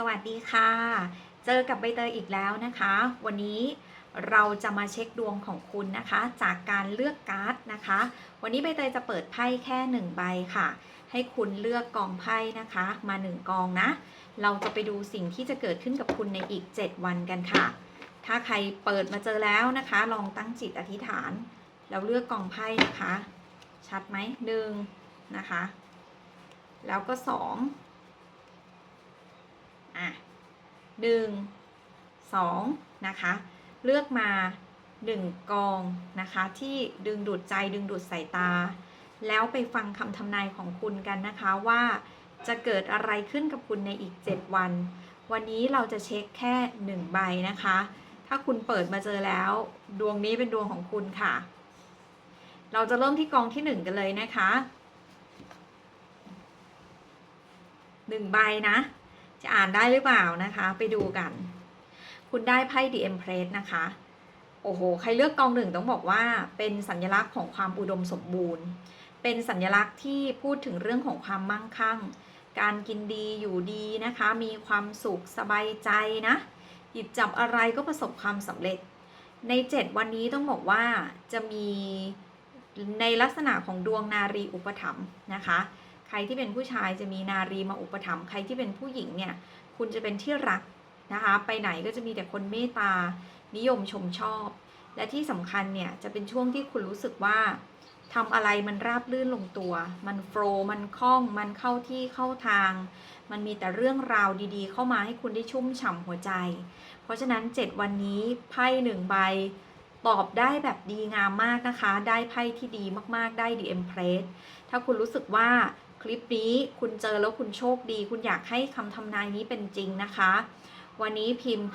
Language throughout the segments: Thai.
สวัสดีค่ะ เจอกับใบเตยอีกแล้วนะคะ วันนี้เราจะมาเช็คดวงของคุณนะคะ จากการเลือกการ์ดนะคะ วันนี้ใบเตยจะเปิดไพ่แค่หนึ่งใบค่ะ ให้คุณเลือกกองไพ่นะคะ มาหนึ่งกองนะ เราจะไปดูสิ่งที่จะเกิดขึ้นกับคุณในอีก 7 วันกันค่ะ ถ้าใครเปิดมาเจอแล้วนะคะ ลองตั้งจิตอธิษฐาน แล้วเลือกกองไพ่นะคะ ชัดไหมหนึ่งนะคะ แล้วก็สอง อะหนึ่งสองนะคะเลือกมาหนึ่งกองนะคะที่ดึงดูดใจดึงดูดสายตา แล้วไปฟังคำทำนายของคุณกันนะคะว่าจะเกิดอะไรขึ้นกับคุณในอีก 7 วัน วันนี้เราจะเช็คแค่ 1 ใบนะคะ ถ้าคุณเปิดมาเจอแล้ว ดวงนี้เป็นดวงของคุณค่ะ เราจะเริ่มที่กองที่ 1 กันเลยนะคะหนึ่งใบนะ จะอ่านได้หรือเปล่านะคะ ไปดูกัน คุณได้ไพ่ The Empress นะคะ โอ้โห ใครเลือกกองหนึ่งต้องบอกว่าเป็นสัญลักษณ์ของความอุดมสมบูรณ์ เป็นสัญลักษณ์ที่พูดถึงเรื่องของความมั่งคั่ง การกินดีอยู่ดีนะคะ มีความสุขสบายใจนะ หยิบจับอะไรก็ประสบความสำเร็จ ใน 7 วันนี้ต้องบอกว่าจะมีในลักษณะของดวงนารีอุปถัมภ์นะคะ รที่เป็นผู้ชายจะมีนารีมาอุปถัมภ์ใครที่เป็นผู้หญิงเนี่ย คุณจะเป็นที่รักนะคะ ไปไหนก็จะมีแต่คนเมตตา นิยมชมชอบ และที่สำคัญเนี่ย จะเป็นช่วงที่คุณรู้สึกว่าทำอะไรมันราบรื่นลงตัว มันโฟล์มันคล่อง มันเข้าที่เข้าทาง มันมีแต่เรื่องราวดีๆ เข้ามาให้คุณได้ชุ่มฉ่ำหัวใจ เพราะฉะนั้น 7 วันนี้ไพ่หนึ่งใบ ตอบได้แบบดีงามมากนะคะ ได้ไพ่ที่ดีมากๆ ได้ The Empress ถ้าคุณรู้สึกว่า ลิปนี้คุณเจอแล้วคุณโชคดี คุณอยากให้คำทำนายนี้เป็นจริงนะคะ วันนี้พิมพ์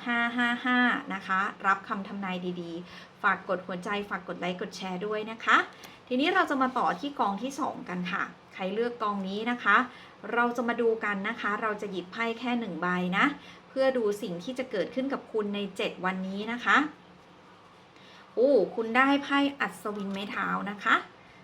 555 นะคะ รับคำทำนายดีๆ ฝากกดหัวใจฝากกดไลค์กดแชร์ด้วยนะคะ ทีนี้เราจะมาต่อที่กองที่ 2 กันค่ะ ใครเลือกกองนี้นะคะ เราจะมาดูกันนะคะ เราจะหยิบไพ่แค่หนึ่งใบนะ เพื่อดูสิ่งที่จะเกิดขึ้นกับคุณใน 7 วันนี้นะคะโอ้คุณได้ไพ่อัศวินไม้เท้านะคะ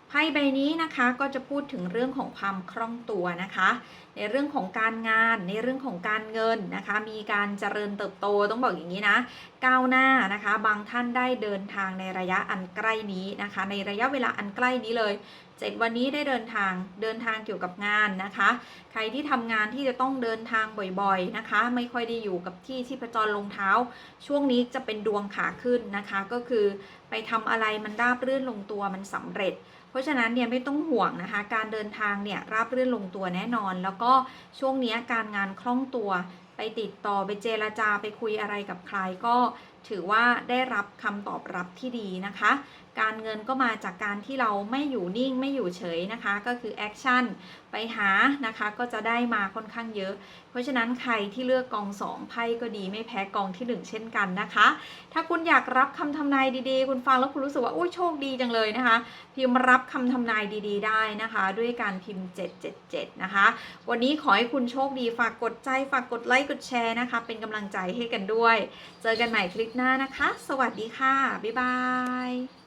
ไพ่ใบนี้นะคะก็จะพูดถึงเรื่องของความคล่องตัวนะคะ ในเรื่องของการงาน ในเรื่องของการเงินนะคะ มีการเจริญเติบโตต้องบอกอย่างนี้นะ ก้าวหน้านะคะ บางท่านได้เดินทางในระยะอันใกล้นี้นะคะ ในระยะเวลาอันใกล้นี้เลยเจ็ดวันนี้ได้เดินทางเดินทางเกี่ยวกับงานนะคะ ใครที่ทำงานที่จะต้องเดินทางบ่อยๆนะคะ ไม่ค่อยได้อยู่กับที่ที่ประจรลงเท้า ช่วงนี้จะเป็นดวงขาขึ้นนะคะ ก็คือไปทำอะไรมันราบรื่นลงตัวมันสำเร็จ เพราะฉะนั้นเนี่ยไม่ต้องห่วงนะคะ การเดินทางเนี่ยราบรื่นลงตัวแน่นอนแล้วก็ช่วงนี้การงานคล่องตัว ไปติดต่อไปเจรจาไปคุยอะไรกับใครก็ถือว่าได้รับคำตอบรับที่ดีนะคะ การเงินก็มาจากการที่เราไม่อยู่นิ่งไม่อยู่เฉยนะคะ ก็คือแอคชั่นไปหานะคะก็จะได้มาค่อนข้างเยอะ เพราะฉะนั้นใครที่เลือกกองสองไพ่ก็ดีไม่แพ้กองที่หนึ่งเช่นกันนะคะ ถ้าคุณอยากรับคำทำนายดีๆ คุณฟังแล้วคุณรู้สึกว่าโอ้ยโชคดีจังเลยนะคะ พิมพ์รับคำทำนายดีๆ ได้นะคะ ด้วยการพิมพ์ 777 นะคะ วันนี้ขอให้คุณโชคดีฝากกดใจฝากกดไลค์กดแชร์นะคะ เป็นกำลังใจให้กันด้วย เจอกันใหม่คลิลิปหน้านะคะ สวัสดีค่ะ บ๊ายบาย